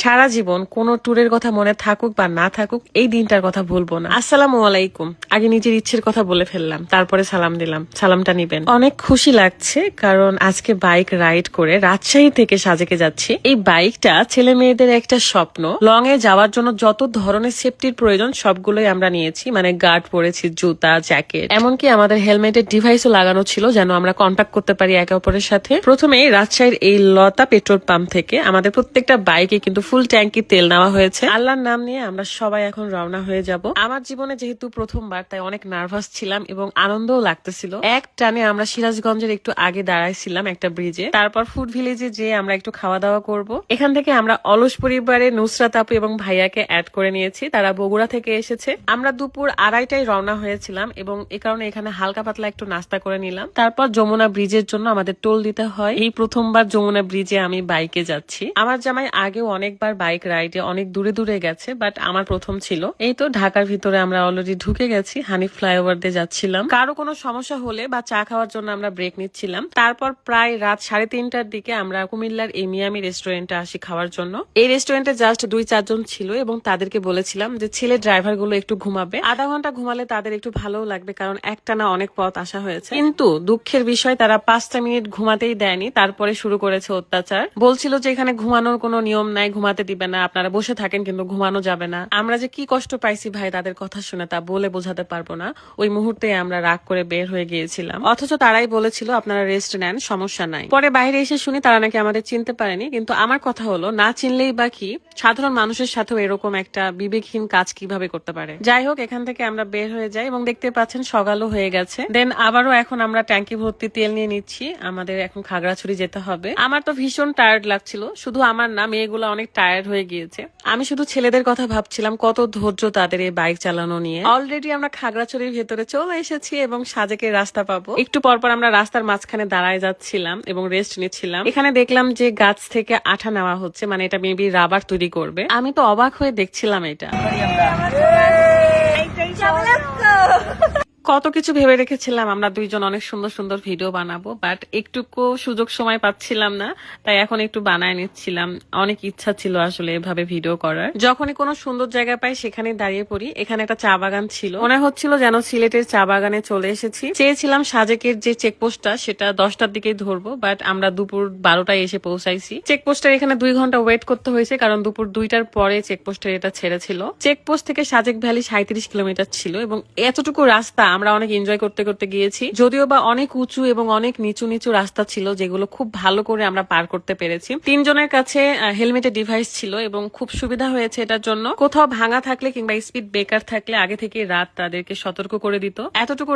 সারা জীবন কোন ট্যুরের কথা মনে থাকুক বা না থাকুক, এই দিনটার কথা ভুলবো না। আসসালামু আলাইকুম। আগে নিজের ইচ্ছের কথা বলে ফেললাম, তারপরে সালাম দিলাম। সালামটা নিবেন। অনেক খুশি লাগছে, কারণ আজকে বাইক রাইড করে রাজশাহী থেকে সাজেকে যাচ্ছি। এই বাইকটা ছেলে মেয়েদের একটা স্বপ্ন। লং এ যাওয়ার জন্য যত ধরনের সেফটির প্রয়োজন, সবগুলোই আমরা নিয়েছি। মানে গার্ড পরেছি, জুতা, জ্যাকেট। এমনকি আমাদের হেলমেটের ডিভাইসও লাগানো ছিল যেন আমরা কন্ট্যাক্ট করতে পারি একে অপরের সাথে। প্রথমে রাজশাহীর এই লতা পেট্রোল পাম্প থেকে আমাদের প্রত্যেকটা বাইকে কিন্তু ফুল ট্যাঙ্কি তেল নেওয়া হয়েছে। আল্লাহর নাম নিয়ে আমরা সবাই এখন রওনা হয়ে যাব। আমার জীবনে যেহেতু প্রথমবার, তাই অনেক নার্ভাস ছিলাম এবং আনন্দও লাগতেছিল। এক টানে আমরা সিরাজগঞ্জের একটু আগে দাঁড়াইছিলাম একটা ব্রিজে তারপর ফুড ভিলেজে যে আমরা একটু খাওয়া দাওয়া করব। এখান থেকে আমরা অলস পরিবারে নুসরাত আপু এবং ভাইয়াকে অ্যাড করে নিয়েছি। তারা বগুড়া থেকে এসেছে। আমরা দুপুর আড়াইটায় রওনা হয়েছিলাম এবং এ কারণে এখানে হালকা পাতলা একটু নাস্তা করে নিলাম। তারপর যমুনা ব্রিজের জন্য আমাদের টোল দিতে হয়। এই প্রথমবার যমুনা ব্রিজে আমি বাইকে যাচ্ছি। আমার জামাই আগেও অনেকবার বাইক রাইডে অনেক দূরে দূরে গেছে বাট আমার প্রথম ছিল। এই তো ঢাকার ভিতরে আমরা অলরেডি ঢুকে গেছি হানিফ ফ্লাইওভার দিয়ে যাচ্ছিলাম। কারও কোনো সমস্যা হলে বা চা খাওয়ার জন্য আমরা ব্রেক নিচ্ছিলাম। তারপর প্রায় রাত সাড়ে তিনটার দিকে আমরা কুমিল্লার এই মিয়ামি রেস্টুরেন্টে আসি খাওয়ার জন্য। এই রেস্টুরেন্টে জাস্ট দুই চারজন ছিল এবং তাদেরকে বলেছিলাম যে, ছেলে ড্রাইভারগুলো একটু ঘুমাবে। আধা ঘণ্টা ঘুমালে তাদের একটু ভালোও লাগবে, কারণ একটানা অনেক পথ আসা হয়েছে। কিন্তু দুঃখের বিষয়, তারা পাঁচটা মিনিট ঘুমাতেই দেয়নি, তারপরে শুরু করেছে অত্যাচার। বলছিল যে, এখানে ঘুমানোর কোনো নিয়ম নাই ঘুমাতে দিবে না, আপনারা বসে থাকেন কিন্তু ঘুমানো যাবে না। আমরা যে কি কষ্ট পাইছি ভাই তাদের কথা শুনে তা বলে বোঝাতে পারব না। ওই মুহূর্তে আমরা রাগ করে বের হয়ে গিয়েছিলাম। অথচ তারাই বলেছিল, আপনারা রেস্ট নেন, সমস্যা নাই। পরে বাইরে এসে শুনি তারা নাকি আমাদের চিনতে পারেনি, কিন্তু আমার কথা হলো, না চিনলেই বা কি, সাধারণ মানুষের সাথেও এরকম একটা বিবেকহীন কাজ কীভাবে করতে পারে? যাই হোক, এখান থেকে আমরা বের হয়ে যাই এবং দেখতে পাচ্ছেন সকালও হয়ে গেছে। দেন আবারও এখন আমরা ট্যাঙ্কি ভর্তি তেল নিয়ে নিচ্ছি। আমাদের এখন খাগড়াছড়ি যেতে হবে। আমার তো ভীষণ টায়ার্ড লাগছিল। শুধু আমার না, মেয়েগুলো অনেক টায়ার্ড হয়ে গিয়েছে। আমি শুধু ছেলেদের কথা ভাবছিলাম, কত ধৈর্য তাদের এই বাইক চালানো নিয়ে। অলরেডি আমরা খাগড়াছড়ির ভেতরে চলে এসেছি এবং সাজেকের রাস্তা পাবো। একটু পরপর আমরা রাস্তার মাঝখানে দাঁড়ায় যাচ্ছিলাম এবং রেস্ট নিচ্ছিলাম। এখানে দেখলাম যে গাছ থেকে আঠা নেওয়া হচ্ছে মানে এটা মেবি রাবার তৈরি করবে। আমি তো অবাক হয়ে দেখছিলাম এটা। কত কিছু ভেবে রেখেছিলাম। আমরা দুইজন অনেক সুন্দর সুন্দর ভিডিও বানাবো বাট একটুকু সুযোগ সময় পাচ্ছিলাম না, তাই এখন একটু বানায় নিচ্ছিলাম। অনেক ইচ্ছা ছিল আসলে এভাবে ভিডিও করার। যখনই কোনো সুন্দর জায়গা পাই সেখানে দাঁড়িয়ে পড়ি। এখানে একটা চা বাগান ছিল। মনে হচ্ছিল যেন সিলেটের চা বাগানে চলে এসেছি। চেয়েছিলাম সাজেকের যে চেকপোস্টটা সেটা দশটার দিকেই ধরবো বাট আমরা দুপুর বারোটায় এসে পৌঁছাইছি। চেকপোস্টের এখানে দুই ঘণ্টা ওয়েট করতে হয়েছে, কারণ দুপুর দুইটার পরে চেকপোস্টের এটা ছেড়েছিল। চেকপোস্ট থেকে সাজেক ভ্যালি সাঁত্রিশ কিলোমিটার ছিল, এবং এতটুকু রাস্তা আমরা অনেক এনজয় করতে করতে গিয়েছি। যদিও বা অনেক উঁচু এবং অনেক নিচু নিচু রাস্তা ছিল, যেগুলো খুব ভালো করে আমরা পার করতে পেরেছি। তিনজনের কাছে হেলমেটের ডিভাইস ছিল এবং খুব সুবিধা হয়েছে এটার জন্য। কোথাও ভাঙা থাকলে কিংবা স্পিড বেকার থাকলে আগে থেকে রাত তাদেরকে সতর্ক করে দিত। এতটুকু